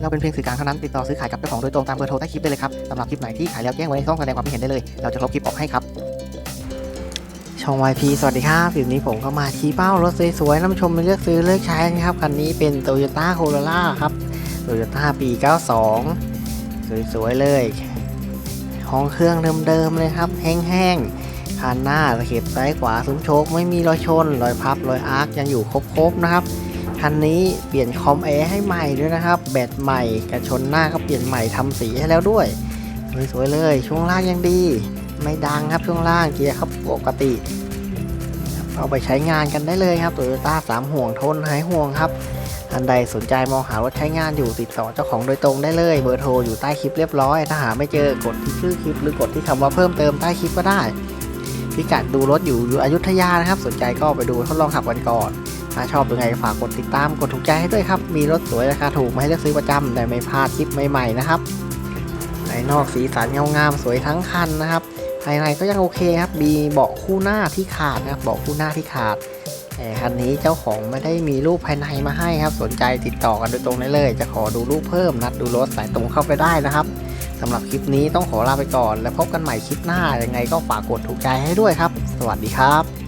เราเป็นเพียงสื่อกลางเท่านั้นติดต่อซื้อขายกับเจ้าของโดยตรงตามเบอร์โทรใต้คลิปได้เลยครับสำหรับคลิปไหนที่ขายแล้วแจ้งไว้ในช่องแสดงความคิดเห็นได้เลย เราจะลบคลิปออกให้ครับช่อง YP สวัสดีครับคลิปนี้ผมก็มาชี้เป้ารถสวยๆน้ำชมเลือกซื้อเลือกใช้นะครับคันนี้เป็น Toyota Corolla ครับ Toyota ปี 92 สวยๆเลยห้องเครื่องเดิมๆเลยครับ แห้งๆคันหน้าตะเข็บซ้ายขวาซุ้มโชคไม่มีรอยชน รอยพับรอยอาร์คยังอยู่ครบๆนะครับ คันนี้เปลี่ยนคอมแอร์ให้ใหม่ด้วยนะครับ แบตใหม่กระชนหน้าก็เปลี่ยนใหม่ทำสีให้แล้วด้วย สวยๆเลย ช่วงล่างยังดี ไม่ดังครับช่วงล่างเกียร์ครับปกติ เอาไปใช้งานกันได้เลยครับโตโยต้าสามห่วงทนหายห่วงครับท่านใดสนใจมองหารถใช้งานอยู่ติดต่อเจ้าของโดยตรงได้เลย เบอร์โทรอยู่ใต้คลิปเรียบร้อย ถ้าหาไม่เจอกดที่ชื่อคลิปหรือกดที่คำว่าเพิ่มเติมใต้คลิปก็ได้ พิกัดดูรถอยู่อยู่อยุธยานะครับ สนใจก็ไปดูทดลองขับกันก่อน ถ้าชอบยังไงฝากกดติดตามกดถูกใจให้ด้วยครับ มีรถสวยราคาถูกมาให้เลือกซื้อประจำแต่ไม่พลาดคลิปใหม่ๆนะครับภายนอกสีสันเงางามสวยทั้งคันนะครับภายในก็ยังโอเคครับ มีเบาะคู่หน้าที่ขาดนะครับเบาะคู่หน้าที่ขาดแต่คันนี้เจ้าของไม่ได้มีรูปภายในมาให้ครับ สนใจติดต่อกันโดยตรงได้เลย จะขอดูรูปเพิ่มนัดดูรถสายตรงเข้าไปได้นะครับ สำหรับคลิปนี้ต้องขอลาไปก่อน แล้วพบกันใหม่คลิปหน้ายังไงก็ฝากกดถูกใจให้ด้วยครับ สวัสดีครับ